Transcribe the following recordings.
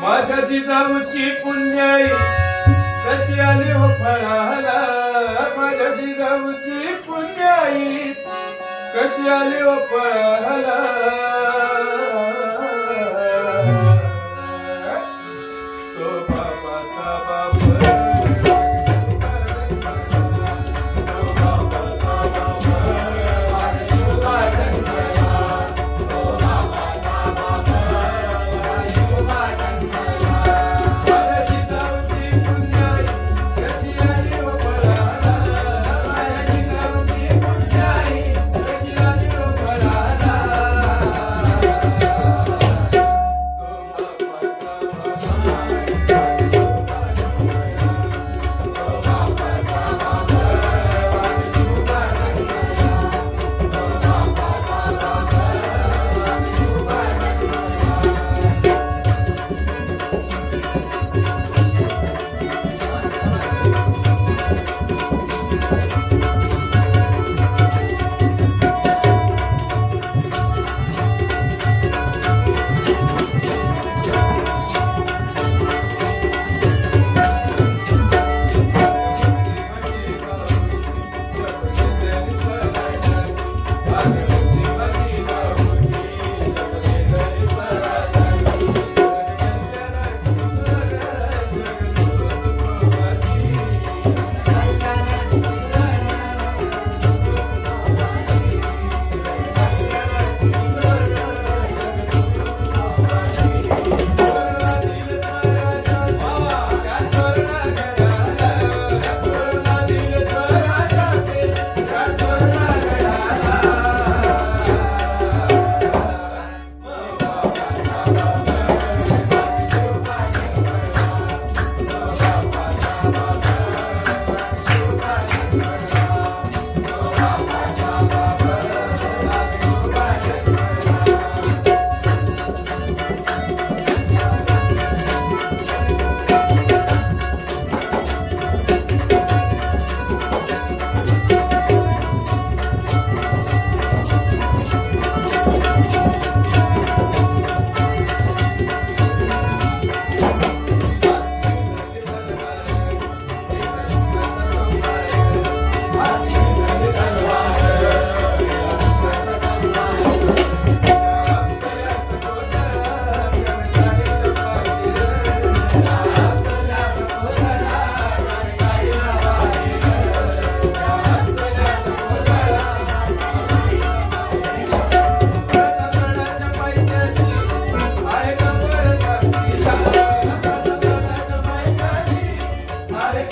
माझ्या जिजाऊची पुण्याई कशी आली हो फळाला? माझ्या जिजाऊची पुण्याई Kashi Ali Opa Hala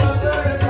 Yes.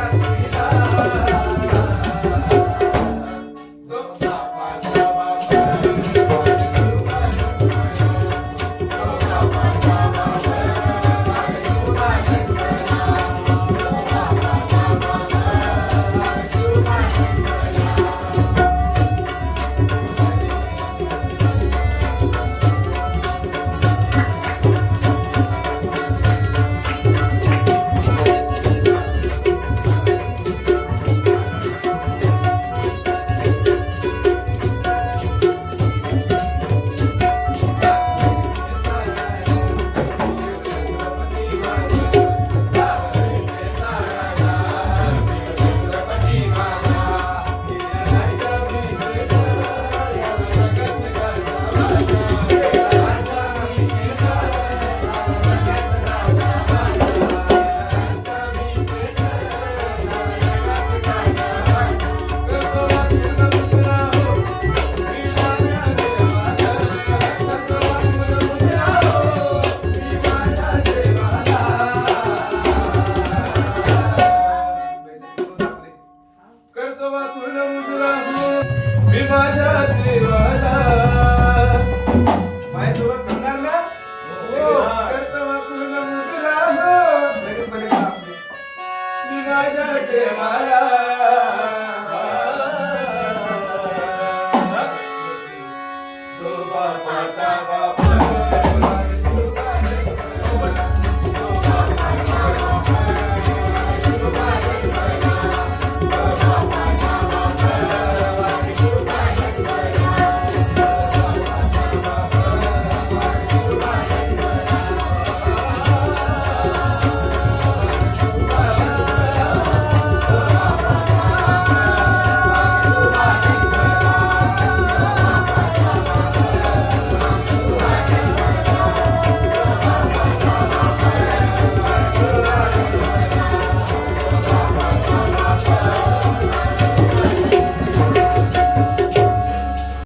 Bye.